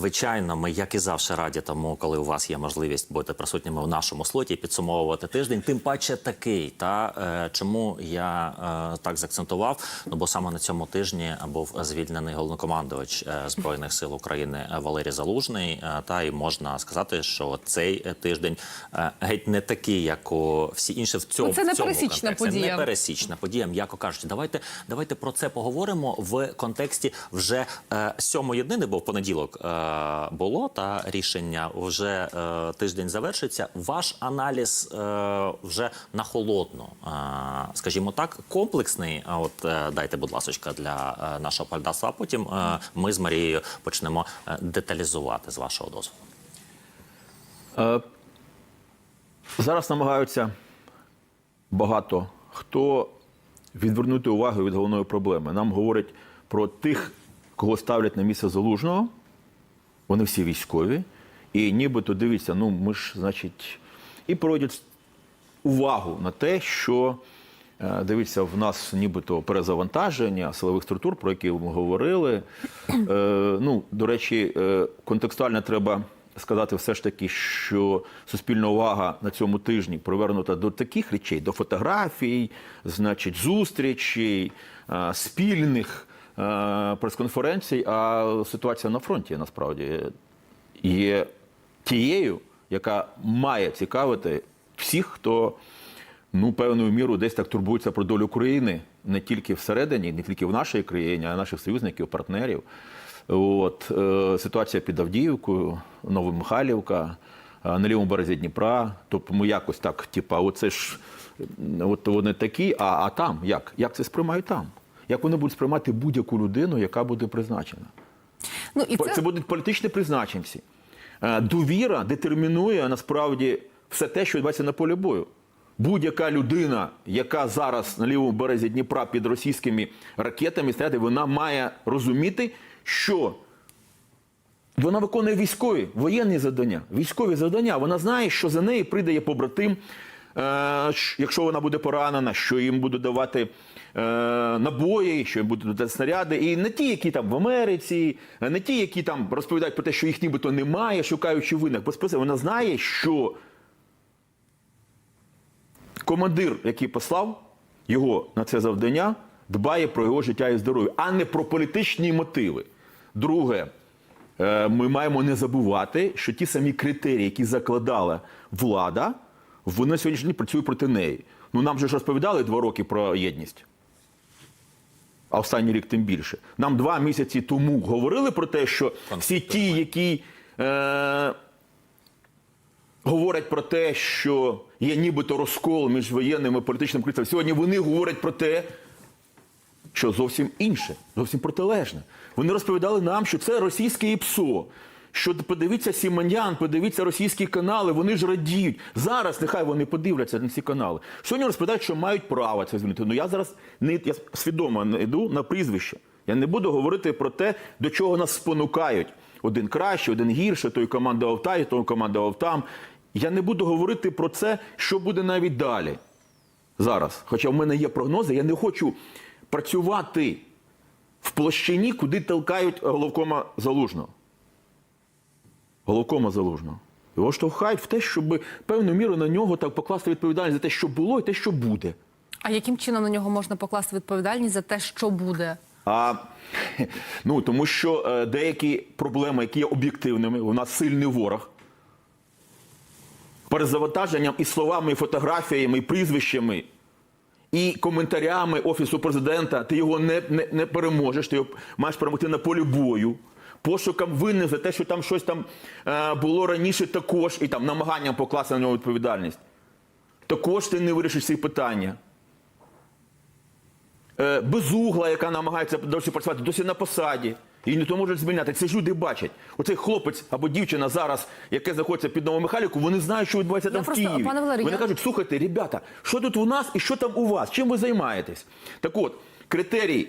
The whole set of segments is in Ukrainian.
звичайно, ми, як і завжди, раді тому, коли у вас є можливість бути присутніми в нашому слоті і підсумовувати тиждень. Тим паче такий. Та е, чому я е, так заакцентував? Ну бо саме на цьому тижні був звільнений головнокомандувач е, збройних сил України Валерій Залужний. Е, та й можна сказати, що цей тиждень е, геть не такий, як у всі інші в цьому Ну, це не пересічна подія. Не пересічна подія, м'яко кажучи. Давайте давайте про це поговоримо в контексті вже е, сьомої днини, бо в понеділок е, було та рішення вже е, тиждень завершиться. Ваш аналіз е, вже на холодно, е, скажімо так, комплексний. От е, дайте, будь ласка, для е, нашого пальдаса. А потім е, ми з Марією почнемо е, деталізувати з вашого дозволу. Е, Зараз намагаються багато хто відвернути увагу від головної проблеми. Нам говорять про тих, кого ставлять на місце залужного. Вони всі військові. І нібито дивіться, ну ми ж, значить, і проводять увагу на те, що е, дивіться, в нас нібито перезавантаження силових структур, про які ми говорили. Е, ну, до речі, е, контекстуально треба сказати все ж таки, що суспільна увага на цьому тижні привернута до таких речей, до фотографій, значить, зустрічей, е, спільних прес-конференцій. А ситуація на фронті насправді є тією, яка має цікавити всіх, хто ну певною мірою десь так турбується про долю України не тільки всередині, не тільки в нашій країні, а й наших союзників, партнерів. От е, ситуація під Авдіївкою, Новомихайлівка, е, на лівому березі Дніпра. Тобто ми якось так, типа, оце ж от вони такі, а, а там як? Як це сприймають там? Як вони будуть сприймати будь-яку людину, яка буде призначена? Ну і Це... це, будуть політичні призначенці. Е, Довіра детермінує насправді все те, що відбувається на полі бою. Будь-яка людина, яка зараз на лівому березі Дніпра під російськими ракетами стояти, вона має розуміти, що вона виконує військові воєнні завдання. Військові завдання. Вона знає, що за неї прийде побратим, якщо вона буде поранена, що їм будуть давати е, набої, що їм будуть давати снаряди. І не ті, які там в Америці, не ті, які там розповідають про те, що їх нібито немає, шукаючи винних. Безпосередньо вона знає, що командир, який послав його на це завдання, дбає про його життя і здоров'я, а не про політичні мотиви. Друге, е, ми маємо не забувати, що ті самі критерії, які закладала влада, вони на сьогоднішній день працюють проти неї. Ну нам же ж розповідали два роки про єдність. А останній рік тим більше. Нам два місяці тому говорили про те, що всі ті, які е, говорять про те, що є нібито розкол між воєнним і політичним кризом, сьогодні вони говорять про те, що зовсім інше, зовсім протилежне. Вони розповідали нам, що це російське ІПСО. Що подивіться Сімонян, подивіться російські канали, вони ж радіють. Зараз нехай вони подивляться на ці канали. Сьогодні розповідають, що мають право це змінити. Ну я зараз не я свідомо не йду на прізвище. Я не буду говорити про те, до чого нас спонукають. Один краще, один гірше, той командував та, той командував там. Я не буду говорити про це, що буде навіть далі зараз. Хоча в мене є прогнози, я не хочу працювати в площині, куди толкають головкома залужного. Головкома залужного. Його штовхають в те, щоб певною мірою на нього так покласти відповідальність за те, що було, і те, що буде. а яким чином на нього можна покласти відповідальність за те, що буде? А ну тому що е, деякі проблеми, які є об'єктивними, у нас сильний ворог. Перезавантаженням і словами, і фотографіями, і прізвищами, і коментарями Офісу президента, ти його не, не, не переможеш, ти його маєш перемогти на полі бою. Пошукам винних за те, що там щось там е, було раніше також, і там намаганням покласти на нього відповідальність. Також ти не вирішиш ці питання. Е, безугла, яка намагається досі працювати, досі на посаді. І не то можуть звільняти. Це ж люди бачать. Оцей хлопець або дівчина зараз, яке знаходиться під Новомихайлівку, вони знають, що відбувається Я там просто- в Києві. пане Валерію, вони я- кажуть, слухайте, ребята, що тут у нас і що там у вас? Чим ви займаєтесь? Так от, критерій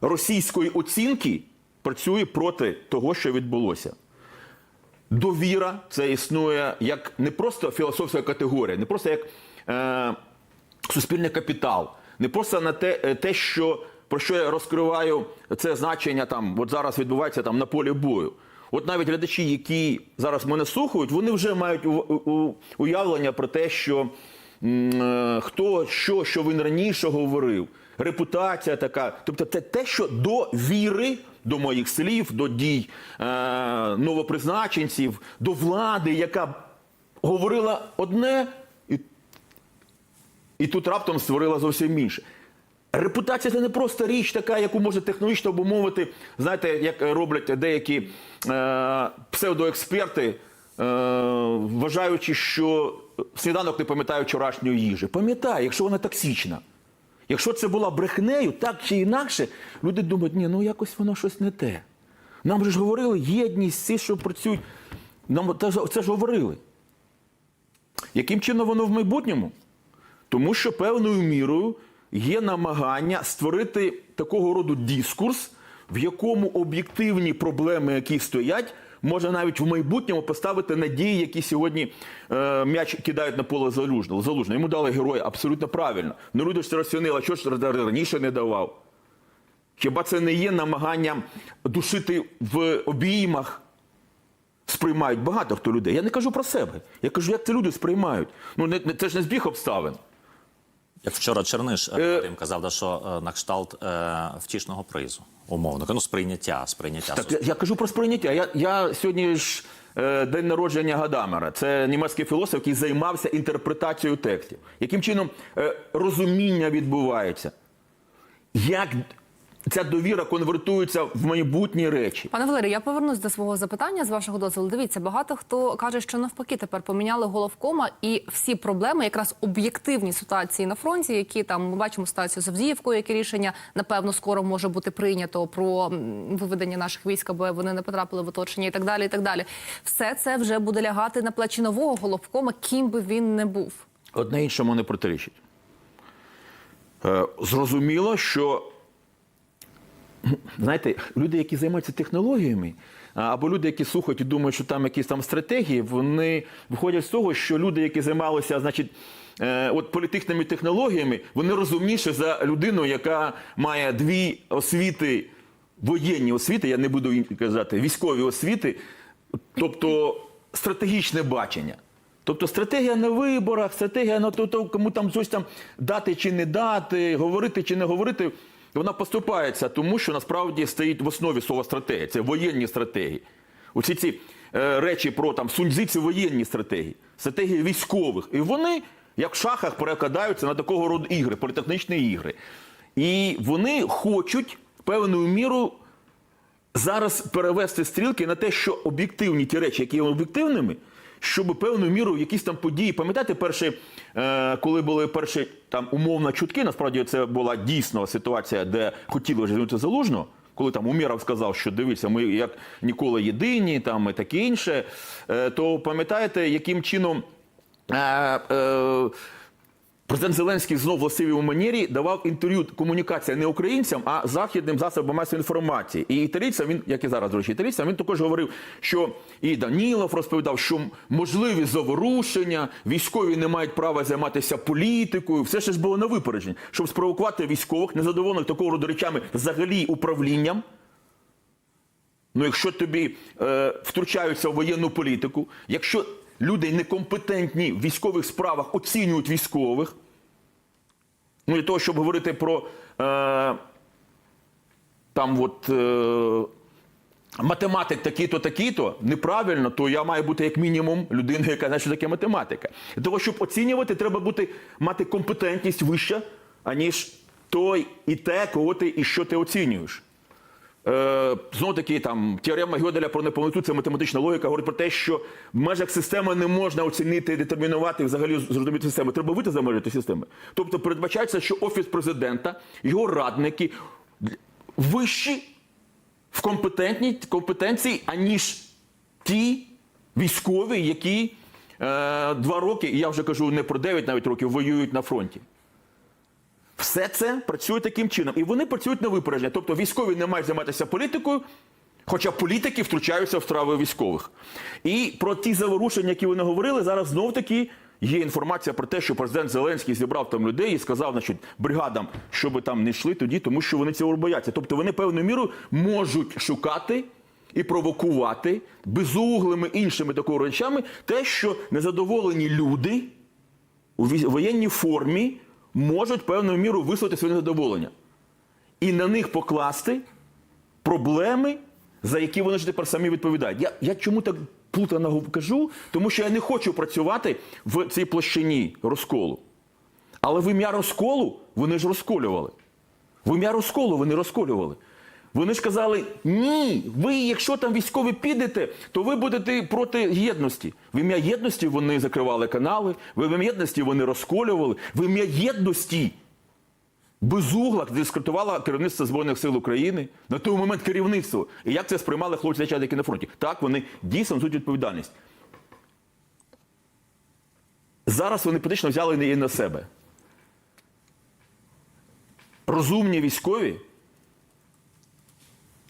російської оцінки працює проти того, що відбулося. Довіра це існує як не просто філософська категорія, не просто як е, суспільний капітал, не просто на те, е, те, що про що я розкриваю це значення там, от зараз відбувається там на полі бою. От навіть глядачі, які зараз мене слухають, вони вже мають уявлення про те, що е, хто що, що він раніше говорив, репутація така. Тобто, це те, що до віри, до моїх слів, до дій е, новопризначенців, до влади, яка говорила одне, і, і тут раптом створила зовсім інше. Репутація це не просто річ така, яку можна технологічно обумовити, знаєте, як роблять деякі е, псевдоексперти, е, вважаючи, що сніданок не пам'ятає вчорашньої їжі. Пам'ятає, якщо вона токсична. Якщо це була брехнею, так чи інакше, люди думають, ні, ну якось воно щось не те. Нам же ж говорили єдність, всі, що працюють. Нам це ж говорили. Яким чином воно в майбутньому? Тому що певною мірою є намагання створити такого роду дискурс, в якому об'єктивні проблеми, які стоять, можна навіть в майбутньому поставити надії, які сьогодні е, м'яч кидають на поле залужного. залужного. Йому дали героя абсолютно правильно. Ж це розцінили, а що ж раніше не давав? Хіба це не є намаганням душити в обіймах? Сприймають багато хто людей. Я не кажу про себе. Я кажу, як це люди сприймають. Ну не- це ж не збіг обставин. Як вчора Черниш Е, е, Вадим казав, да, що е, на кшталт е, втішного призу, умовно. Ну, сприйняття, сприйняття. Так, я, я кажу про сприйняття. Я, я сьогодні ж е, день народження Гадамера. Це німецький філософ, який займався інтерпретацією текстів. Яким чином е, розуміння відбувається? Як ця довіра конвертується в майбутні речі? Пане Валерію, я повернусь до свого запитання з вашого дозволу. Дивіться, багато хто каже, що навпаки тепер поміняли головкома, і всі проблеми, якраз об'єктивні ситуації на фронті, які там ми бачимо ситуацію з Авдіївкою, яке рішення напевно скоро може бути прийнято про виведення наших військ, аби вони не потрапили в оточення, і так далі. І так далі. Все це вже буде лягати на плечі нового головкома, ким би він не був. Одне іншому не протирічить. Е, Зрозуміло, що знаєте, люди, які займаються технологіями, або люди, які слухають і думають, що там якісь там стратегії, вони виходять з того, що люди, які займалися, значить. е, От політичними технологіями вони розумніші за людину, яка має дві освіти, воєнні освіти, я не буду їм казати, військові освіти, тобто стратегічне бачення. Тобто стратегія на виборах, стратегія на то, то, кому там щось там дати чи не дати, говорити чи не говорити, вона поступається, тому що насправді стоїть в основі слова стратегія. Це воєнні стратегії. Усі ці е, речі про там суньцзи – це воєнні стратегії, стратегії військових. І вони, як в шахах, перекладаються на такого роду ігри, політехнічні ігри. І вони хочуть певною мірою зараз перевести стрілки на те, що об'єктивні ті речі, які є об'єктивними, щоб певною мірою якісь там події, пам'ятаєте, перші, е, коли були перші там умовно чутки, насправді це була дійсно ситуація, де хотіли вже звернути залужно. Коли там Умєров сказав, що дивіться, ми як ніколи єдині, там і таке інше, е, то пам'ятаєте, яким чином е, е, Президент Зеленський знов властивій манері давав інтерв'ю комунікація не українцям, а західним засобам масової інформації. І італійцям він, як і зараз, речі, італійцям, він також говорив, що і Данілов розповідав, що можливі заворушення, військові не мають права займатися політикою. Все ще ж було на випередження, щоб спровокувати військових, незадоволених такого роду речами, взагалі управлінням. Ну, якщо тобі е, втручаються в воєнну політику, якщо люди некомпетентні в військових справах оцінюють військових, ну для того, щоб говорити про е, там от. Е, Математик такий-то, такий-то неправильно, то я маю бути як мінімум людиною, яка знає, що таке математика. Для того, щоб оцінювати, треба бути, мати компетентність вища, аніж той і те, кого ти і що ти оцінюєш. Е, знову таки, там теорема Гьоделя про неповноту це математична логіка говорить про те, що в межах системи не можна оцінити, детермінувати взагалі зрозуміти систему. Треба вийти за межі тієї системи. Тобто передбачається, що офіс президента, його радники вищі в компетенції, аніж ті військові, які е, два роки, і я вже кажу не про 9 навіть років, воюють на фронті. Все це працює таким чином. І вони працюють на випередження. Тобто військові не мають займатися політикою, хоча політики втручаються в справи військових. І про ті заворушення, які вони говорили, зараз знов таки є інформація про те, що президент Зеленський зібрав там людей і сказав, значить, бригадам, щоб там не йшли тоді, тому що вони цього бояться. Тобто вони певною мірою можуть шукати і провокувати безуглими іншими такими речами те, що незадоволені люди у воєнній формі можуть певною мірою висловити своє незадоволення. І на них покласти проблеми, за які вони ж тепер самі відповідають. Я, я чому так плутано кажу? Тому що я не хочу працювати в цій площині розколу. Але в ім'я розколу вони ж розколювали. В ім'я розколу вони розколювали. Вони ж казали: ні, ви, якщо там військові підете, то ви будете проти єдності. В ім'я єдності вони закривали канали, в ім'я єдності вони розколювали, в ім'я єдності безугла дискредитувала керівництво Збройних сил України на той момент керівництво. І як це сприймали хлопці які на фронті? Так, вони дійсно несуть відповідальність. Зараз вони практично взяли її на себе. Розумні військові,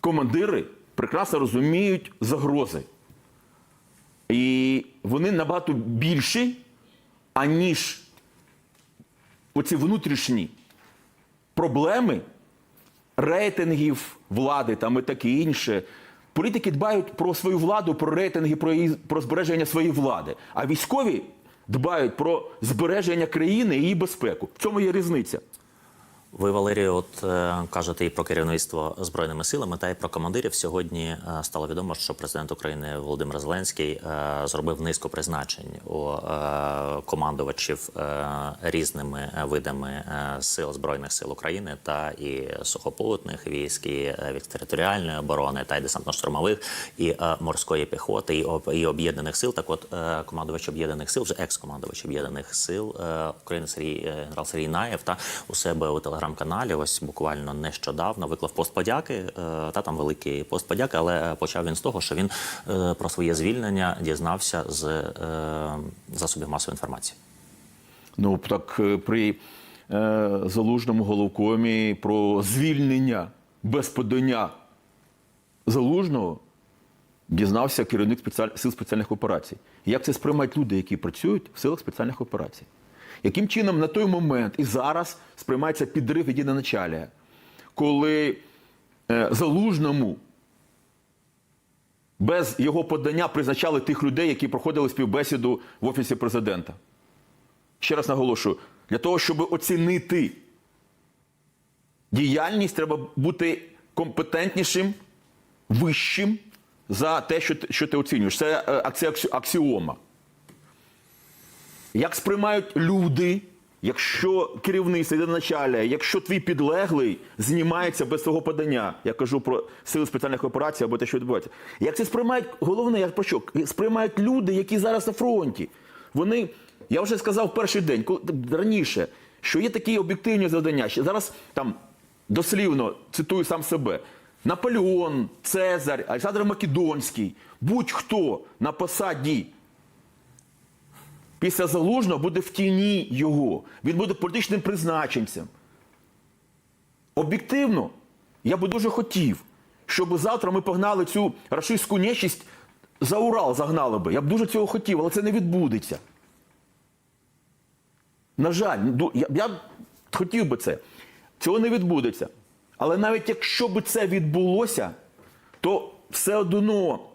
командири прекрасно розуміють загрози. І вони набагато більші, аніж оці внутрішні проблеми рейтингів влади там і таке інше. Політики дбають про свою владу, про рейтинги, про, її, про збереження своєї влади. А військові дбають про збереження країни і її безпеку. В цьому є різниця. Ви, Валерію, от е, кажете і про керівництво збройними силами, та й про командирів. Сьогодні е, стало відомо, що президент України Володимир Зеленський е, зробив низку призначень у командувачів різними видами сил збройних сил України та і сухопутних військ, і від територіальної оборони, та й десантно-штурмових, і морської піхоти, і, об'єднаних сил. Так, от командувач об'єднаних сил, вже екс-командувач об'єднаних сил України Сергій генерал Сергій Наєв та у себе у телеграм-каналі. Ось буквально нещодавно виклав пост подяки. е, Та там великий пост подяки, але почав він з того, що він е, про своє звільнення дізнався з е, засобів масової інформації. Ну так е, при е, залужному головкомі про звільнення без подання залужного дізнався керівник сил спеціальних операцій. Як це сприймають люди, які працюють в силах спеціальних операцій? Яким чином на той момент і зараз сприймається підрив єдиноначалія, коли е, залужному без його подання призначали тих людей, які проходили співбесіду в офісі президента? ще раз наголошую, для того, щоб оцінити діяльність, треба бути компетентнішим, вищим за те, що ти, оцінюєш. Це, е, ак- аксіома. Як сприймають люди, якщо керівництво йде началя, якщо твій підлеглий знімається без свого подання, я кажу про сили спеціальних операцій або те, що відбувається. Як це сприймають, головне, я про що? Сприймають люди, які зараз на фронті. Вони, я вже сказав перший день, коли раніше, що є такі об'єктивні завдання. Ще Зараз там дослівно цитую сам себе. Наполеон, Цезарь, Олександр Македонський, будь-хто на посаді після залужного буде в тіні його. Він буде політичним призначенцем. Об'єктивно, я би дуже хотів, щоб завтра ми погнали цю рашистську нечисть за Урал загнали би. Я б дуже цього хотів, але це не відбудеться. На жаль, я, б хотів би це. Цього не відбудеться. Але навіть якщо б це відбулося, то все одно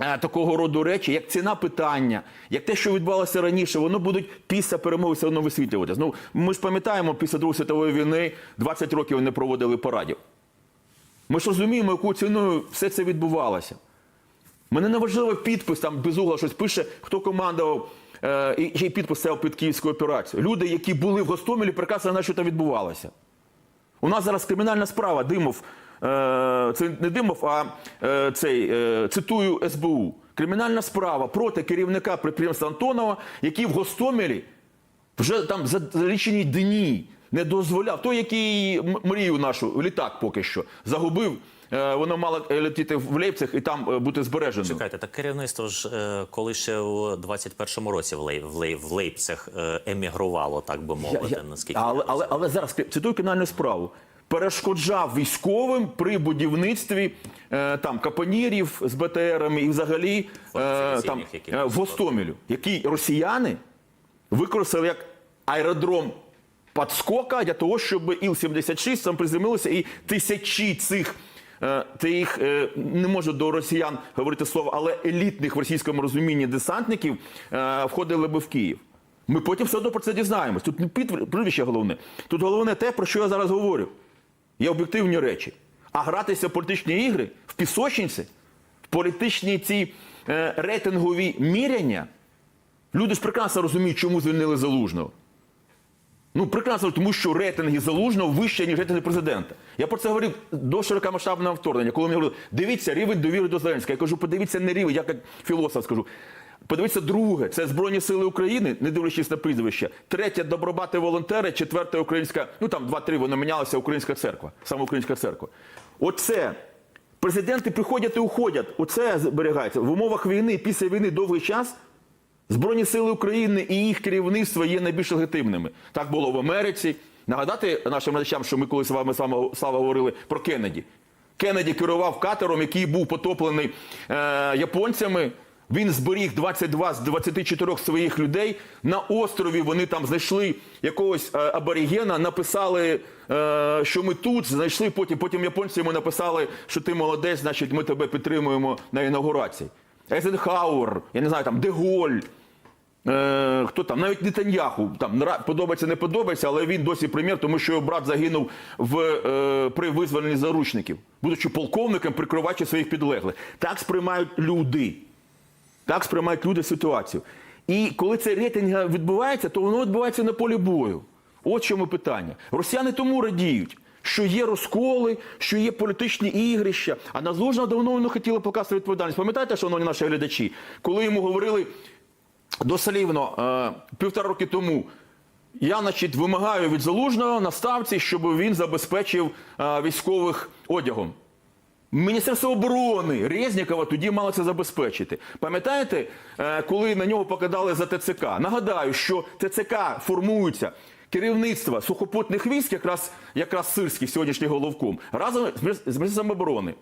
такого роду речі, як ціна питання, як те, що відбувалося раніше, воно будуть після перемоги все одно висвітлюватися. Ну, ми ж пам'ятаємо, після Другої світової війни 20 років не проводили парадів. Ми ж розуміємо, якою ціною все це відбувалося. Мене не важливо підпис, там без угла щось пише, хто командував, е, і й підпис став під київською операцією. Люди, які були в Гостомелі, прекрасно знають, що там відбувалося. У нас зараз кримінальна справа Димов. Е, Це не Димов, а е, цей е, цитую СБУ. Кримінальна справа проти керівника підприємства Антонова, який в Гостомелі вже там за лічені дні не дозволяв. Той, який мрію нашу, літак поки що, загубив. Воно мало летіти в Лейпциг і там бути збереженим. Чекайте, так керівництво ж, коли ще у 21-му році в, Лей, в, Лей, в Лейпциг емігрувало, так би мовити, Я- я- наскільки але, я але, але зараз цитую кримінальну справу. Перешкоджав військовим при будівництві е, там капонірів з БТРами і взагалі е, там е, в Гостомелю, які росіяни використали як аеродром підскока для того, щоб Іл-76 там приземлилося і тисячі цих. е, Тих е, не можу до росіян говорити слово, але елітних в російському розумінні десантників е, входили би в Київ. Ми потім все одно про це дізнаємось. Тут не прізвище головне. Тут головне те, про що я зараз говорю. Є об'єктивні речі. А гратися в політичні ігри в пісочниці, в політичні ці е, рейтингові міряння, люди ж прекрасно розуміють, чому звільнили залужного. Ну, прекрасно, тому що рейтинги залужного вищі, ніж рейтинги президента. Я про це говорив до широкомасштабного вторгнення, коли мені говорили, дивіться рівень довіри до Зеленського. Я кажу, подивіться не рівень, я як філософ скажу. Подивіться друге, це Збройні Сили України, не дивлячись на прізвище. Третє добробати волонтери, четверте українська, ну там два-три воно мінялося українська церква, саме українська церква. Оце. Президенти приходять і уходять. Оце зберігається. В умовах війни, після війни довгий час Збройні сили України і їх керівництво є найбільш легітимними. Так було в Америці. Нагадати нашим глядачам, що ми колись з вами Слава говорили про Кеннеді. Кеннеді керував катером, який був потоплений е, японцями. Він зберіг 22 з 24 своїх людей. На острові вони там знайшли якогось е, аборігена, написали, е, що ми тут, знайшли потім. Потім японці йому написали, що ти молодець, значить ми тебе підтримуємо на інаугурації. Ейзенхауер, я не знаю, там Деголь. Е, хто там, навіть Нетаньяху, там подобається, не подобається, але він досі прем'єр, тому що його брат загинув в, е, при визволенні заручників, будучи полковником, прикриваючи своїх підлеглих. Так сприймають люди. Так сприймають люди ситуацію. І коли цей рейтинг відбувається, то воно відбувається на полі бою. От чому питання. Росіяни тому радіють, що є розколи, що є політичні ігрища. А на Залужного давно вони хотіли показати відповідальність. Пам'ятаєте, шановні наші глядачі, коли йому говорили дослівно е, півтора роки тому. Я, значить, вимагаю від залужного на ставці, щоб він забезпечив е, військових одягом. Міністерство оборони Резнікова тоді мало це забезпечити. Пам'ятаєте, е, коли на нього покидали за ТЦК? Нагадаю, що ТЦК формується керівництво сухопутних військ, якраз якраз сирський сьогоднішній головком, разом з Міністерством оборони.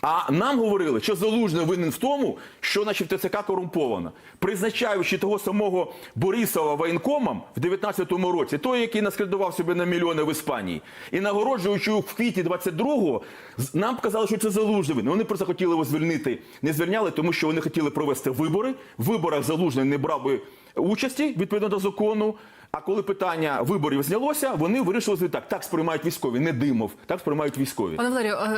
А нам говорили, що залужний винен в тому, що значить, ТЦК корумпована. Призначаючи того самого Борисова воєнкомом в 19-му році, той, який наскредував собі на мільйони в Іспанії, і нагороджуючи в квітні 22-го, нам казали, що це залужний винен. Вони просто хотіли його звільнити. Не звільняли, тому що вони хотіли провести вибори. В виборах залужний не брав би участі відповідно до закону. А коли питання виборів знялося, вони вирішили так. Так сприймають військові, не димов, так сприймають військові. Е,